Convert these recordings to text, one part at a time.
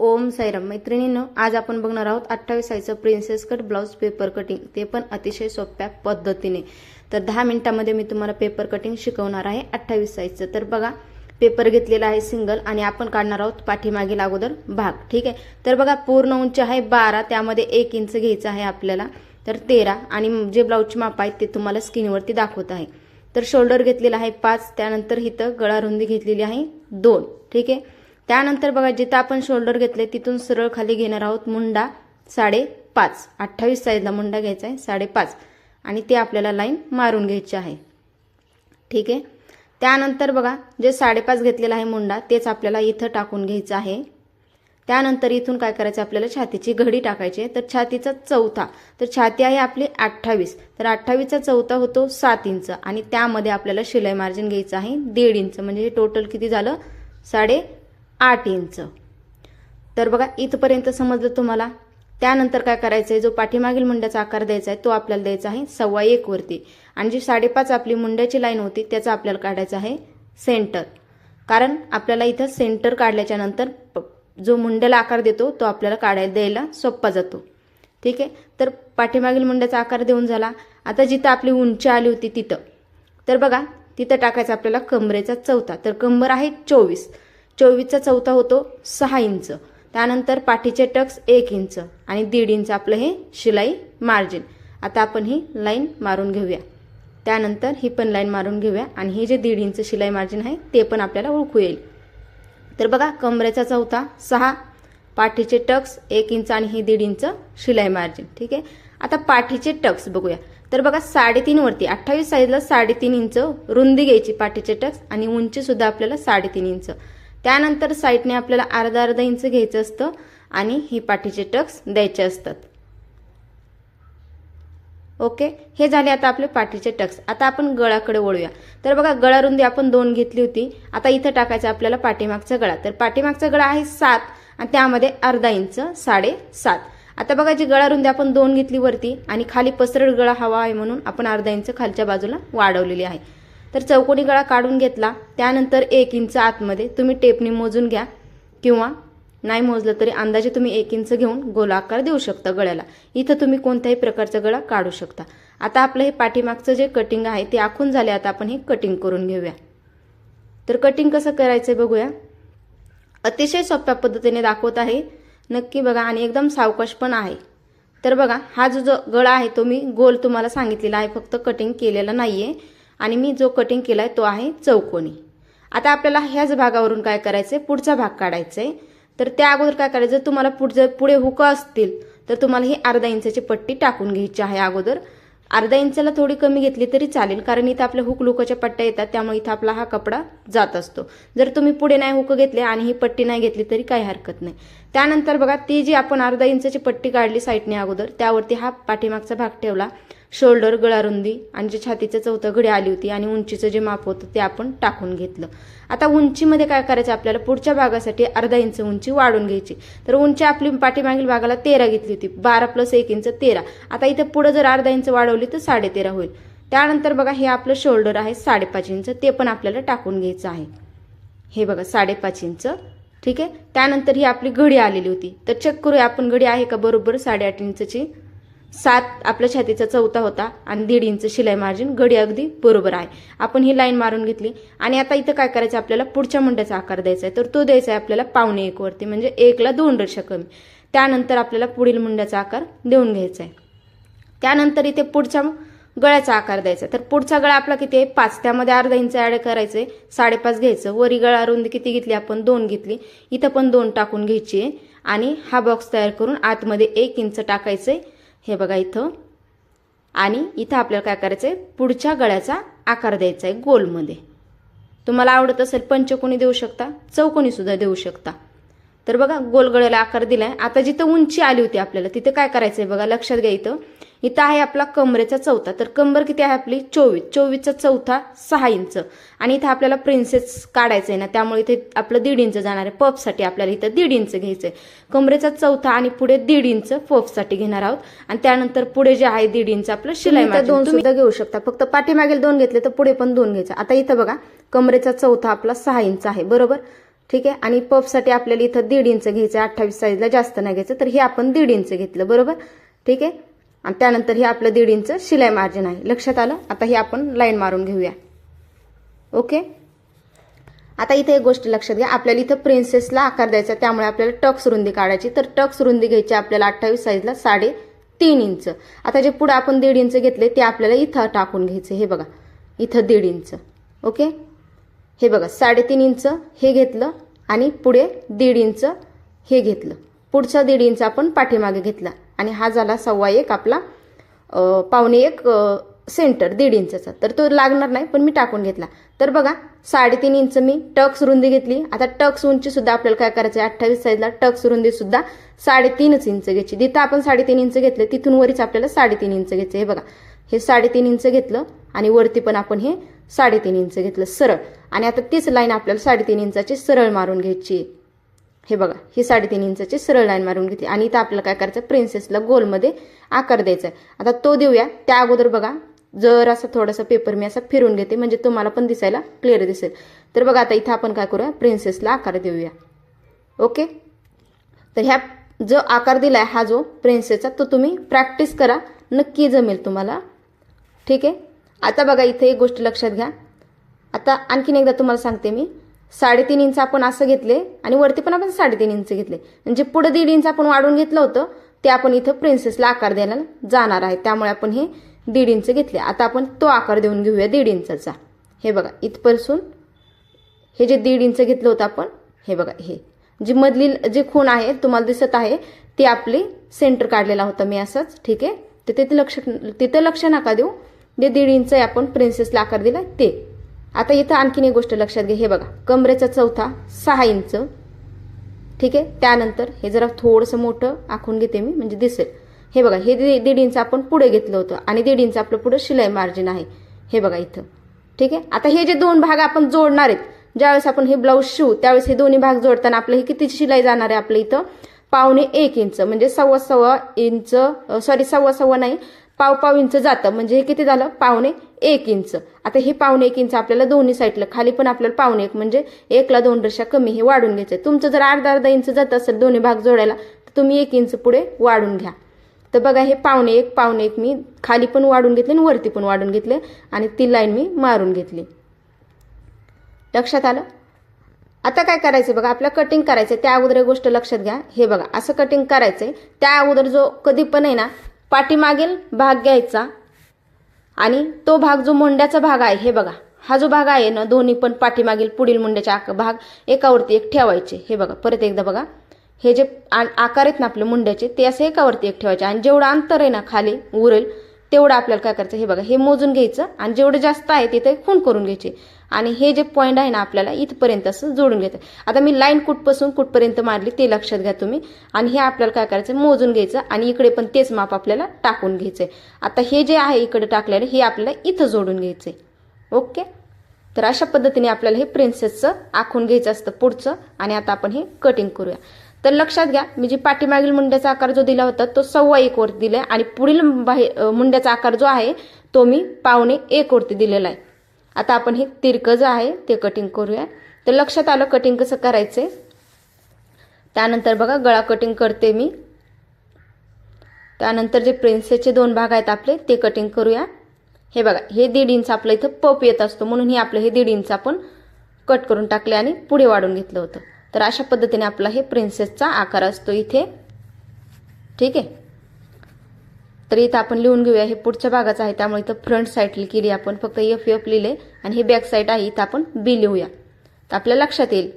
ओम साईराम मैत्रिणींनो आज आपण बघणार आहोत अठ्ठावीस आईचं princess cut blouse paper cutting ते पण अतिशय सोप्या पद्धतीने. तर दहा मिनिटामध्ये मी तुम्हाला पेपर कटिंग शिकवणार आहे अठ्ठावीस साईजचं तर बघा पेपर घेतलेला आहे सिंगल आणि आपण काढणार आहोत पाठीमागील अगोदर भाग. ठीक आहे? तर बघा पूर्ण उंची आहे बारा त्यामध्ये एक इंच घ्यायचं आहे आपल्याला. तर तेरा आणि जे ब्लाऊजची माप आहेत ते तुम्हाला स्किनवरती दाखवत आहे. तर शोल्डर घेतलेला आहे पाच त्यानंतर इथं गळा रुंदी घेतलेली आहे दोन. ठीक आहे? त्यानंतर बघा जिथं आपण शोल्डर घेतले तिथून सरळ खाली घेणार आहोत मुंडा साडेपाच. अठ्ठावीस साईजला मुंडा घ्यायचा आहे साडेपाच. आणि ते आपल्याला लाईन मारून घ्यायची आहे. ठीक आहे? त्यानंतर बघा जे साडेपाच घेतलेला आहे मुंडा तेच आपल्याला इथं टाकून घ्यायचं आहे. त्यानंतर इथून काय करायचं आपल्याला? छातीची घडी टाकायची आहे. तर छातीचा चौथा. तर छाती आहे आपली अठ्ठावीस. तर अठ्ठावीसचा चौथा होतो सात इंच. आणि त्यामध्ये आपल्याला शिलाई मार्जिन घ्यायचं आहे दीड इंच. म्हणजे टोटल किती झालं? साडे आठ इंच. तर बघा इथपर्यंत समजलं तुम्हाला? त्यानंतर काय करायचं आहे जो पाठीमागील मुंड्याचा आकार द्यायचा आहे तो आपल्याला द्यायचा आहे सव्वा एक वरती. आणि जी साडेपाच आपली मुंड्याची लाईन होती त्याचा आपल्याला काढायचं आहे सेंटर. कारण आपल्याला इथं सेंटर काढल्याच्या नंतर प- जो मुंड्याला आकार देतो तो आपल्याला काढायला द्यायला सोप्पा जातो. ठीक आहे? तर पाठीमागील मुंड्याचा आकार देऊन झाला. आता जिथं आपली उंची आली होती तिथं. तर बघा तिथं टाकायचं आपल्याला कमरेचा चौथा. तर कंबर आहे चोवीस. चोवीसचा चौथा होतो सहा इंच. त्यानंतर पाठीचे टक्स एक इंच आणि दीड इंच आपलं हे शिलाई मार्जिन आता आपण ही लाईन मारून घेऊया. त्यानंतर ही पण लाईन मारून घेऊया आणि हे जे दीड इंच शिलाई मार्जिन आहे ते पण आपल्याला ओळखू येईल. तर बघा कमरेचा चौथा सहा पाठीचे टक्स एक इंच आणि ही दीड इंच शिलाई मार्जिन ठीक आहे? आता पाठीचे टक्स बघूया. तर बघा साडेतीन वरती अठ्ठावीस साईजला साडेतीन इंच रुंदी घ्यायची पाठीचे टक्स आणि उंचीसुद्धा आपल्याला साडेतीन इंच. त्यानंतर साईडने आपल्याला अर्धा अर्धा इंच घ्यायचं असतं आणि ही पाठीचे टक्स द्यायचे असतात. ओके? हे झाले आता आपले पाठीचे टक्स. आता आपण गळाकडे वळूया. तर बघा गळा रुंदी आपण दोन घेतली होती. आता इथं टाकायचं आपल्याला पाठीमागचा गळा. तर पाठीमागचा गळा आहे सात आणि त्यामध्ये अर्धा इंच साडे सात आता बघा जी गळा रुंदी आपण दोन घेतली वरती आणि खाली पसरड गळा हवा आहे म्हणून आपण अर्धा इंच खालच्या बाजूला वाढवलेली आहे. तर चौकोनी गळा काढून घेतला. त्यानंतर एक इंच आतमध्ये तुम्ही टेपनी मोजून घ्या. किंवा नाही मोजलं तरी अंदाजे तुम्ही एक इंच घेऊन गोलाकार देऊ शकता गळ्याला. इथं तुम्ही कोणत्याही प्रकारचा गळा काढू शकता. आता आपलं हे पाठीमागचं जे कटिंग आहे ते आखून झाले. आता आपण हे कटिंग करून घेऊया. तर कटिंग कसं करायचं बघूया. अतिशय सोप्या पद्धतीने दाखवत आहे. नक्की बघा. आणि एकदम सावकाश पण आहे. तर बघा हा जो जो गळा आहे तो मी गोल तुम्हाला सांगितलेला आहे. फक्त कटिंग केलेला नाही आहे आणि मी जो कटिंग केला आहे तो आहे चौकोनी. आता आपल्याला ह्याच भागावरून काय करायचं आहे पुढचा भाग काढायचा आहे तर त्या अगोदर काय करायचं? जर तुम्हाला पुढचं पुढे हुकं असतील तर तुम्हाला ही अर्धा इंचाची पट्टी टाकून घ्यायची आहे अगोदर. अर्धा इंचाला थोडी कमी घेतली तरी चालेल कारण इथं आपल्या हुक लुकाच्या पट्ट्या येतात त्यामुळे इथं आपला हा कपडा जात असतो. जर तुम्ही पुढे नाही हुक घेतले आणि ही पट्टी नाही घेतली तरी काही हरकत नाही. त्यानंतर बघा ती जी आपण अर्धा इंचाची पट्टी काढली साईडने अगोदर त्यावरती हा पाठीमागचा भाग ठेवला. शोल्डर गळारुंदी आणि जे छातीचं चौथं घडी आली होती आणि उंचीचं जे माप होतं ते आपण टाकून घेतलं. आता उंचीमध्ये काय करायचं आपल्याला? पुढच्या भागासाठी अर्धा इंच उंची वाढून घ्यायची. तर उंची आपली पाठीमागील भागाला तेरा घेतली होती. बारा प्लस एक इंच तेरा. आता इथे पुढं जर अर्धा इंच वाढवली तर साडेतेरा होईल. त्यानंतर बघा हे आपलं शोल्डर आहे साडेपाच इंच. ते पण आपल्याला टाकून घ्यायचं आहे. हे बघा साडेपाच इंच. ठीक आहे? त्यानंतर ही आपली घडी आलेली होती. तर चेक करूया आपण घडी आहे का? बरोबर साडेआठ इंचची. सात आपल्या छातीचा चौथा होता आणि दीड इंच शिलाई मार्जिन घडी अगदी बरोबर आहे. आपण ही लाईन मारून घेतली. आणि आता इथं काय करायचं? आपल्याला पुढच्या मुंड्याचा आकार द्यायचा आहे. तर तो द्यायचा आहे आपल्याला पावणे एकवरती म्हणजे एकला दोन रेषा कमी. त्यानंतर आपल्याला पुढील मुंड्याचा आकार देऊन घ्यायचा आहे. त्यानंतर इथे पुढच्या गळ्याचा आकार द्यायचा तर पुढचा गळा आपला किती आहे? पाच. त्यामध्ये अर्धा इंच ॲड करायचं आहे साडेपाच घ्यायचं. वरी गळा रुंदी किती घेतली? आपण दोन घेतली. इथं पण दोन टाकून घ्यायची आहे. आणि हा बॉक्स तयार करून आतमध्ये एक इंच टाकायचं आहे हे बघा इथं. आणि इथं आपल्याला काय करायचं आहे पुढच्या गळ्याचा आकार द्यायचा आहे गोलमध्ये. तुम्हाला आवडत असेल पंचकोणी देऊ शकता? चौकोणीसुद्धा देऊ शकता. तर बघा गोल गळ्याला आकार आहे आता जिथं उंची आली होती आपल्याला तिथं काय करायचं आहे बघा? लक्षात घ्या इथं. इथं आहे आपला कमरेचा चौथा. तर कंबर किती आहे आपली? चोवीस. चोवीसचा चौथा सहा इंच. आणि इथं आपल्याला प्रिन्सेस काढायचं आहे ना त्यामुळे इथे आपलं दीड इंच जाणार आहे. पफसाठी आपल्याला इथं दीड इंच घ्यायचं आहे कमरेचा चौथा आणि पुढे दीड इंच पफसाठी घेणार आहोत. आणि त्यानंतर पुढे जे आहे दीड इंच आपलं शिलाई दोन सुद्धा घेऊ शकता. फक्त पाठीमागील दोन घेतले तर पुढे पण दोन घ्यायचं. आता इथं बघा कमरेचा चौथा आपला सहा इंच आहे. बरोबर? ठीक आहे? आणि पफसाठी आपल्याला इथं दीड इंच घ्यायचं आहे अठ्ठावीस साईजला जास्त नाही घ्यायचं. तर हे आपण दीड इंच घेतलं. बरोबर? ठीक आहे? आणि त्यानंतर हे आपलं दीड इंच शिलाई मार्जिन आहे. लक्षात आलं? आता हे आपण लाईन मारून घेऊया. ओके आता इथे एक गोष्ट लक्षात घ्या. आपल्याला इथं प्रिन्सेसला आकार द्यायचा त्यामुळे आपल्याला टक्स रुंदी काढायची. तर टक्स रुंदी घ्यायची आपल्याला अठ्ठावीस साईजला साडे तीन इंच. आता जे पुढे आपण दीड इंच घेतले ते आपल्याला इथं टाकून घ्यायचे हे बघा. इथं दीड इंच. ओके हे बघा. साडेतीन इंच हे घेतलं आणि पुढे दीड इंच हे घेतलं. पुढचा दीड इंच आपण पाठीमागे घेतला. आणि हा झाला सव्वा एक आपला पावणे एक सेंटर दीड इंचचा. तर तो लागणार नाही पण मी टाकून घेतला. तर बघा साडेतीन इंच मी टक्स रुंदी घेतली. आता टक्स उंची सुद्धा आपल्याला काय करायचं आहे? अठ्ठावीस साईजला टक्स रुंदी सुद्धा साडेतीनच इंच घ्यायची. जिथं आपण साडेतीन इंच घेतले तिथून वरीच आपल्याला साडेतीन इंच घ्यायचं हे बघा हे साडेतीन इंच घेतलं आणि वरती पण आपण हे साडेतीन इंच घेतलं. सरळ. आणि आता तीच लाईन आपल्याला साडेतीन इंचाची सरळ मारून घ्यायची आहे. हे बघा ही साडेतीन इंचाची सरळ लाईन मारून घेतली आणि इथं आपल्याला काय करायचं प्रिन्सेसला गोलमध्ये आकार द्यायचा आहे आता तो देऊया. त्या अगोदर बघा जर असं थोडासा पेपर मी असा फिरून घेते म्हणजे तुम्हाला पण दिसायला क्लिअर दिसेल. तर बघा आता इथं आपण काय करूया? प्रिन्सेसला आकार देऊया. ओके तर ह्या जो आकार दिलाय हा जो प्रिन्सेसचा तो तुम्ही प्रॅक्टिस करा. नक्की जमेल तुम्हाला. ठीक आहे? आता बघा इथे एक गोष्ट लक्षात घ्या. आता आणखीन एकदा तुम्हाला सांगते मी. साडेतीन इंच आपण असं घेतले आणि वरती पण आपण साडेतीन इंच घेतले. म्हणजे पुढे दीड इंच आपण वाढून घेतलं होतं ते आपण इथं प्रिन्सेसला आकार द्यायला जाणार आहे. त्यामुळे आपण हे दीड इंच घेतले. आता आपण तो आकार देऊन घेऊया दीड इंचाचा. हे बघा इथपासून हे जे दीड इंच घेतलं होतं आपण हे बघा हे. जी मधली जे खूण आहे तुम्हाला दिसत आहे ती आपली सेंटर काढलेला होता मी असंच ठीक आहे? तर तिथे लक्ष तिथं लक्ष नका देऊ. जे दीड इंच आहे आपण प्रिन्सेसला आकार दिला ते. आता इथं आणखीन एक गोष्ट लक्षात घ्या हे बघा कमरेचा चौथा सहा इंच. ठीक आहे? त्यानंतर हे जरा थोडंसं मोठं आखून घेते मी म्हणजे दिसेल. हे बघा हे दीड दीड इंच आपण पुढे घेतलं होतं आणि दीड इंच आपलं पुढे शिलाई मार्जिन आहे. हे बघा इथं. ठीक आहे? आता हे जे दोन भाग आपण जोडणार आहेत ज्यावेळेस आपण हे ब्लाऊज शिवू त्यावेळेस हे दोन्ही भाग जोडताना आपलं हे किती शिलाई जाणार आहे आपलं इथं? पावणे एक इंच म्हणजे सव्वा सव्वा इंच सॉरी सव्वा सव्वा नाही पाव पाव इंच जातं. म्हणजे हे किती झालं? पावणे एक इंच. आता हे पावणे एक इंच आपल्याला दोन्ही साईडला खाली पण आपल्याला पावणे एक. म्हणजे एकला दोन रेषा कमी हे वाढून घ्यायचं आहे तुमचं जर अर्धा अर्धा इंच जात असेल दोन्ही भाग जोडायला तर तुम्ही एक इंच पुढे वाढून घ्या. तर बघा हे पावणे एक पावणे एक मी खाली पण वाढून घेतले आणि वरती पण वाढून घेतले आणि ती लाईन मी मारून घेतली. लक्षात आलं? आता काय करायचं बघा आपल्या कटिंग करायचं त्या अगोदर एक गोष्ट लक्षात घ्या. हे बघा असं कटिंग करायचंय. त्या अगोदर जो कधी पण आहे ना पाठीमागील भाग घ्यायचा आणि तो भाग जो मुंड्याचा भाग आहे हे बघा. हा जो भाग आहे ना दोन्ही पण पाठीमागील पुढील मुंड्याचे आक भाग एकावरती एक ठेवायचे. हे बघा परत एकदा बघा. हे जे आ- आकार आहेत ना आपले मुंड्याचे ते असे एकावरती एक ठेवायचे. आणि जेवढं अंतर आहे ना खाली उरेल तेवढं आपल्याला काय करायचं? हे बघा हे मोजून घ्यायचं आणि जेवढं जास्त आहे तिथे खूण करून घ्यायचे. आणि हे जे पॉईंट आहे ना आपल्याला इथपर्यंत असं जोडून घ्यायचं आता मी लाईन कुठपासून कुठपर्यंत मारली ते लक्षात घ्या तुम्ही. आणि हे आपल्याला काय करायचं? मोजून घ्यायचं आणि इकडे पण तेच माप आपल्याला टाकून घ्यायचंय. आता हे जे आहे इकडे टाकलेलं हे आपल्याला इथं जोडून घ्यायचंय. ओके? तर अशा पद्धतीने आपल्याला हे प्रिन्सेसचं आखून घ्यायचं असतं पुढचं. आणि आता आपण हे कटिंग करूया. तर लक्षात घ्या मी जी पाठीमागील मुंड्याचा आकार जो दिला होता तो सव्वा एक वरती दिला आणि पुढील बाहे- मुंड्याचा आकार जो आहे तो मी पावणे एक वरती दिलेला आहे. आता आपण हे तिरकं जे आहे ते कटिंग करूया. तर लक्षात आलं कटिंग कसं करायचंय? त्यानंतर बघा गळा कटिंग करते मी. त्यानंतर जे प्रिन्सेसचे दोन भाग आहेत आपले ते कटिंग करूया. हे बघा हे दीड इंच आपलं इथं पप येत असतो म्हणून हे आपलं हे दीड इंच आपण कट करून टाकले आणि पुढे वाढून घेतलं होतं. तर अशा पद्धतीने आपला हे प्रिन्सेसचा आकार असतो इथे. ठीक आहे? तर इथं आपण लिहून घेऊया हे पुढच्या भागाचं आहे त्यामुळे इथं फ्रंट साईड केली आपण फक्त एफ एफ लिहिले आणि हे बॅक साईड आहे इथं आपण बी लिहूया. तर आपल्या लक्षात येईल.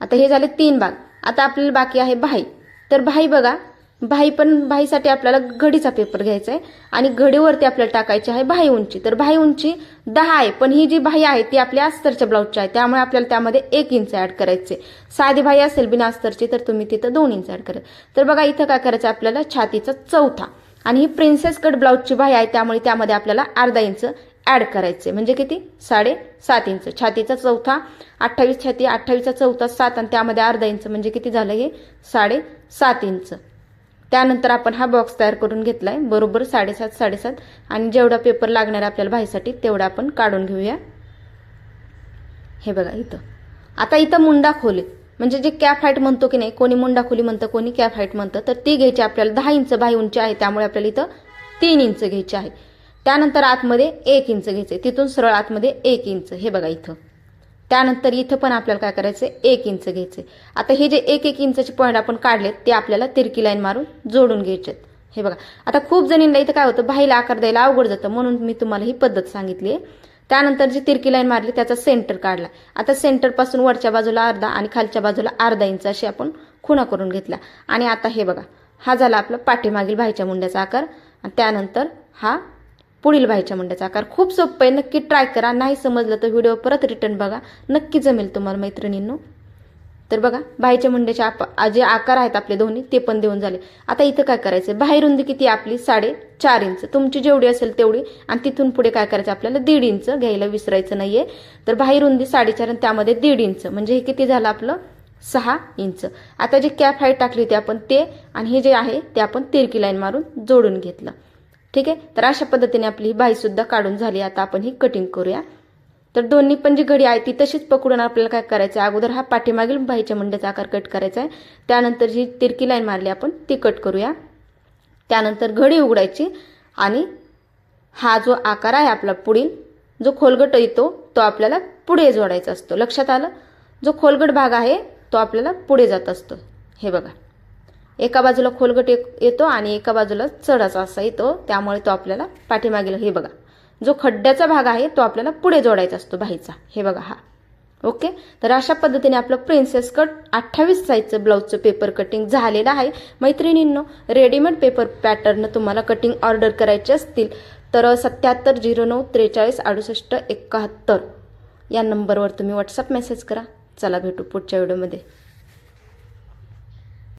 आता हे झाले तीन भाग. आता आपल्याला बाकी आहे भाई. तर भाई बघा भाई पण भाईसाठी आपल्याला घडीचा पेपर घ्यायचा आहे आणि घडीवरती आपल्याला टाकायची आहे भाई उंची. तर भाई उंची दहा आहे पण ही जी भाई आहे ती आपल्या अस्तरच्या ब्लाऊजची आहे. त्यामुळे आपल्याला त्यामध्ये एक इंच ऍड करायचे साधी भाई असेल बिना अस्तरची तर तुम्ही तिथं दोन इंच ऍड करा. तर बघा इथं काय करायचं आपल्याला? छातीचा चौथा. आणि ही प्रिन्सेस कट ब्लाऊजची भाई आहे त्यामुळे त्यामध्ये आपल्याला अर्धा इंच ऍड करायचे म्हणजे किती? साडे सात इंच छातीचा चौथा अठ्ठावीस छाती अठ्ठावीसचा चौथा सात आणि त्यामध्ये अर्धा इंच म्हणजे किती झालं हे? साडे सात इंच त्यानंतर आपण हा बॉक्स तयार करून घेतलाय. बरोबर साडेसात साडेसात. आणि जेवढा पेपर लागणार आहे आपल्याला भाईसाठी तेवढा आपण काढून घेऊया. हे बघा इथं. आता इथं मुंडा खोली म्हणजे जे कॅप हाईट म्हणतो की नाही कोणी मुंडा खोली म्हणतं कोणी कॅप हाईट म्हणतं तर ती घ्यायची आपल्याला दहा इंच बाही उंची आहे. त्यामुळे आपल्याला इथं तीन इंच घ्यायची आहे. त्यानंतर आतमध्ये एक इंच घ्यायचं आहे तिथून सरळ आतमध्ये एक इंच. हे बघा इथं. त्यानंतर इथं पण आपल्याला काय करायचं एक इंच घ्यायचं आता हे जे एक एक इंचाचे पॉईंट आपण काढलेत ते आपल्याला तिरकी लाईन मारून जोडून घ्यायचे हे बघा. आता खूप जणींना इथं काय होतं? बाहीला आकार द्यायला अवघड जातं. म्हणून मी तुम्हाला ही पद्धत सांगितली आहे. त्यानंतर जी तिरकी लाईन मारली त्याचा सेंटर काढला. आता सेंटरपासून वरच्या बाजूला अर्धा आणि खालच्या बाजूला अर्धा इंच अशी आपण खुणा करून घेतला आणि आता हे बघा. हा झाला आपला पाठीमागील भाईच्या मुंड्याचा आकार. आणि त्यानंतर हा पुढील व्हायच्या मुंड्याचा आकार खूप सोपं आहे. नक्की ट्राय करा. नाही समजलं तर व्हिडिओ परत रिटर्न बघा. नक्की जमेल तुम्हाला मैत्रिणींनो. तर बघा बाईच्या मुंड्याचे आप जे आकार आहेत आपले दोन्ही ते पण देऊन झाले. आता इथं काय करायचं बाहेर रुंदी किती आपली? साडे चार इंच. तुमची जेवढी असेल तेवढी. आणि तिथून पुढे काय करायचं? आपल्याला दीड इंच घ्यायला विसरायचं नाहीये. तर बाहेर रुंदी साडेचार आणि त्यामध्ये दीड इंच. म्हणजे हे किती झालं आपलं? सहा इंच. आता जे कॅप हाईट टाकली होती आपण ते आणि हे जे आहे ते आपण तिरकी लाईन मारून जोडून घेतलं. ठीक आहे? तर अशा पद्धतीने आपली ही बाई सुद्धा काढून झाली. आता आपण ही कटिंग करूया. तर दोन्ही पण जी घडी आहे ती तशीच पकडून आपल्याला काय करायचं आहे अगोदर हा पाठीमागील बाईच्या मंड्याचा आकार कट करायचा आहे. त्यानंतर जी तिरकी लाईन मारली आपण ती कट करूया. त्यानंतर घडी उघडायची आणि हा जो आकार आहे आपला पुढील जो खोलगट येतो तो आपल्याला पुढे जोडायचा असतो. लक्षात आलं? जो खोलगट भाग आहे तो आपल्याला पुढे जात असतो. हे बघा. एका बाजूला खोलगट एक- येतो आणि एका बाजूला चढाचा असा येतो. त्यामुळे तो आपल्याला पाठीमागील हे बघा जो खड्ड्याचा भाग आहे तो आपल्याला पुढे जोडायचा असतो बाहीचा. हे बघा हा. ओके? तर अशा पद्धतीने आपलं प्रिन्सेस कट अठ्ठावीस साईजचं ब्लाऊजचं पेपर कटिंग झालेलं आहे. मैत्रिणींनो रेडीमेड पेपर पॅटर्न तुम्हाला कटिंग ऑर्डर करायचे असतील तर सत्याहत्तर झिरो नऊ त्रेचाळीस अडुसष्ट एकाहत्तर या नंबरवर तुम्ही व्हॉट्सअप मेसेज करा. चला भेटू पुढच्या व्हिडिओमध्ये